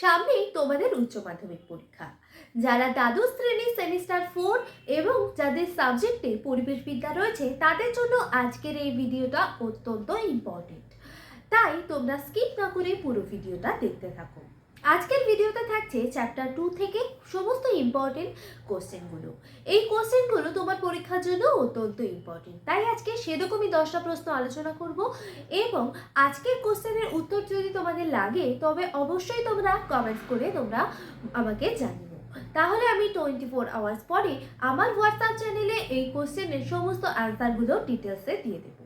সামনেই তোমাদের উচ্চ মাধ্যমিক পরীক্ষা। যারা দ্বাদশ শ্রেণি সেমিস্টার ফোর এবং যাদের সাবজেক্টে পরিবেশ বিদ্যা রয়েছে, তাদের জন্য আজকের এই ভিডিওটা অত্যন্ত ইম্পর্টেন্ট তাই তোমরা স্কিপ না করে পুরো ভিডিওটা দেখতে থাকো। আজকের ভিডিওতে থাকছে চ্যাপ্টার টু থেকে সমস্ত ইম্পর্টেন্ট কোশ্চেনগুলো এই কোশ্চেনগুলো তোমার পরীক্ষার জন্য অত্যন্ত ইম্পর্টেন্ট তাই আজকে সেরকমই দশটা প্রশ্ন আলোচনা করব এবং আজকের কোশ্চেনের উত্তর যদি তোমাদের লাগে, তবে অবশ্যই তোমরা কমেন্টস করে তোমরা আমাকে জানিও। তাহলে আমি টোয়েন্টি ফোর আওয়ার্স পরে আমার হোয়াটসঅ্যাপ চ্যানেলে এই কোশ্চেনের সমস্ত অ্যান্সারগুলো ডিটেলসে দিয়ে দেবো।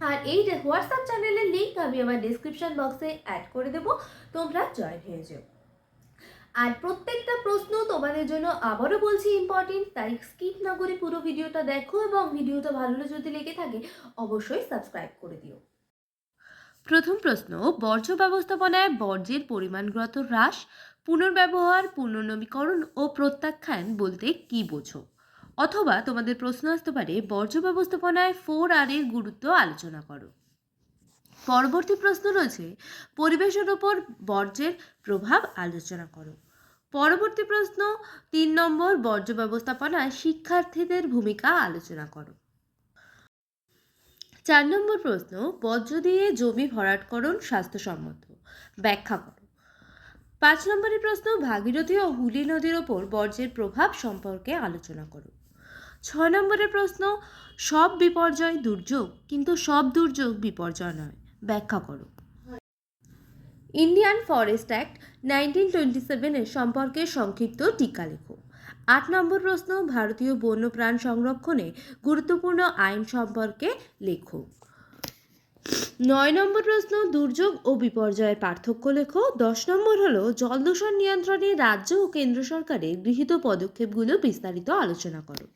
আর এই হোয়াটসঅ্যাপ চ্যানেলের লিঙ্ক আমি আমার ডিসক্রিপশন বক্সে অ্যাড করে দেবো, তোমরা জয়েন হয়ে যাও। আর প্রত্যেকটা প্রশ্ন তোমাদের জন্য আবারও বলছি ইম্পর্টেন্ট তাই স্কিপ না করে পুরো ভিডিওটা দেখো এবং ভিডিওটা ভালো যদি লেগে থাকে, অবশ্যই সাবস্ক্রাইব করে দিও। প্রথম প্রশ্ন, বর্জ্য ব্যবস্থাপনায় বর্জ্যের পরিমাণগত হ্রাস, পুনর্ব্যবহার, পুনর্নবীকরণ ও প্রত্যাখ্যান বলতে কি বোঝো? অথবা তোমাদের প্রশ্ন আসতে পারে, বর্জ্য ব্যবস্থাপনায় ফোর আর এর গুরুত্ব আলোচনা করো। পরবর্তী প্রশ্ন রয়েছে, পরিবেশের ওপর বর্জ্যের প্রভাব আলোচনা করো। পরবর্তী প্রশ্ন, তিন নম্বর, বর্জ্য ব্যবস্থাপনায় শিক্ষার্থীদের ভূমিকা আলোচনা করো। চার নম্বর প্রশ্ন, বর্জ্য দিয়ে জমি ভরাটকরণ স্বাস্থ্যসম্মত। ব্যাখ্যা করো। পাঁচ নম্বরের প্রশ্ন, ভাগীরথী ও হুলি নদীর ওপর বর্জ্যের প্রভাব সম্পর্কে আলোচনা করো। ছ নম্বরের প্রশ্ন, সব বিপর্যয় দুর্যোগ, কিন্তু সব দুর্যোগ বিপর্যয় নয়। ব্যাখ্যা করো। Indian forest act nineteen twenty সেভেনের সম্পর্কে সংক্ষিপ্ত টিকা লেখো। আট নম্বর প্রশ্ন, ভারতীয় বন্যপ্রাণ সংরক্ষণে গুরুত্বপূর্ণ আইন সম্পর্কে লেখো। নয় নম্বর প্রশ্ন, দুর্যোগ ও বিপর্যয়ের পার্থক্য লেখো। দশ নম্বর হলো জল দূষণ নিয়ন্ত্রণে রাজ্য ও কেন্দ্র সরকারের গৃহীত পদক্ষেপগুলো বিস্তারিত আলোচনা করো।